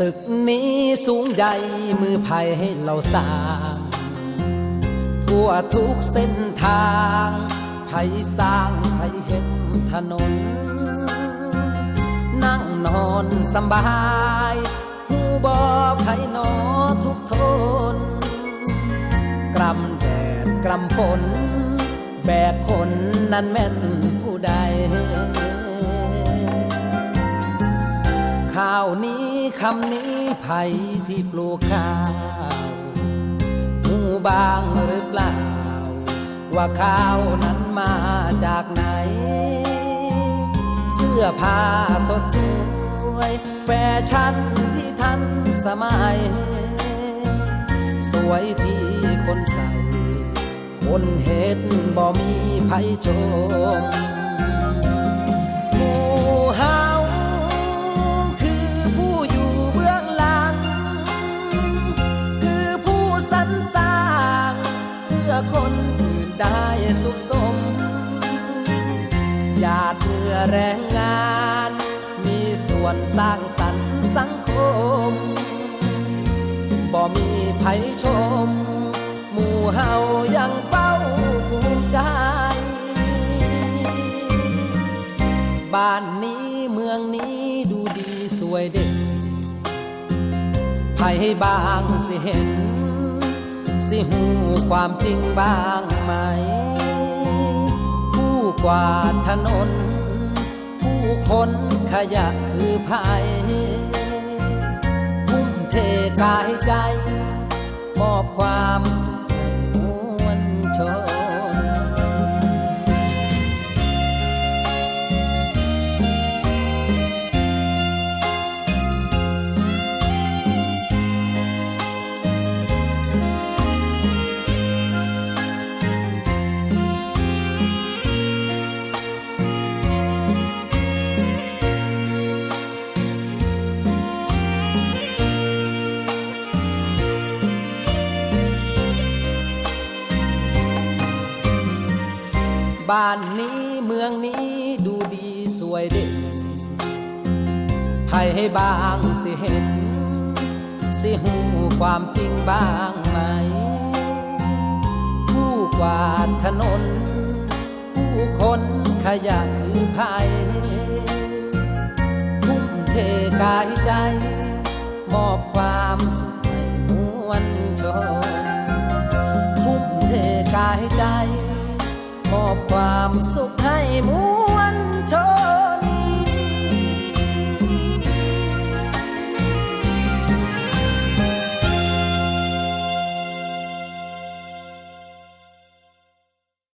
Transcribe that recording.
ตึกนี้สูงใหญ่มือไผ่ให้เราสร้าง ทั่วทุกเส้นทางไผ่สร้างไผ่เห็นถนน นั่งนอนสบายหูบอไผ่นอทุกทน กรำแดดกรำฝน แบกคนนั้นแม่นผู้ใด ข้าวนี้คำนี้ไผ่ที่ปลูกข้าวหูบางหรือเปล่า ว่าข้าวนั้นมาจากไหน เสื้อผ้าสดสวย แฟชั่นที่ทันสมัย สวยที่คนใส่ คนเห็นบ่มีไผชม หยาดเหงื่อแรงงาน มีส่วนสร้างสรรค์สังคม บ่มีภัยชม หมู่เฮายังเฝ้าภูมิใจ บ้านนี้เมืองนี้ดูดีสวยเด่นไผบางสิเห็น สิหูความจริงบ้างไหม กวาดถนน ผู้คนขยะคือภัยทุ่มเทกายใจ มอบความสุข บ้านนี้เมืองนี้ดูดีสวยเด่นไผให้บางสิเห็น สิหูความจริงบ้างไหม ผู้กวาดถนน ผู้คนขยะคือภัยทุ่มเทกายใจ มอบความสุขให้มวลชน อบความสุขให้มู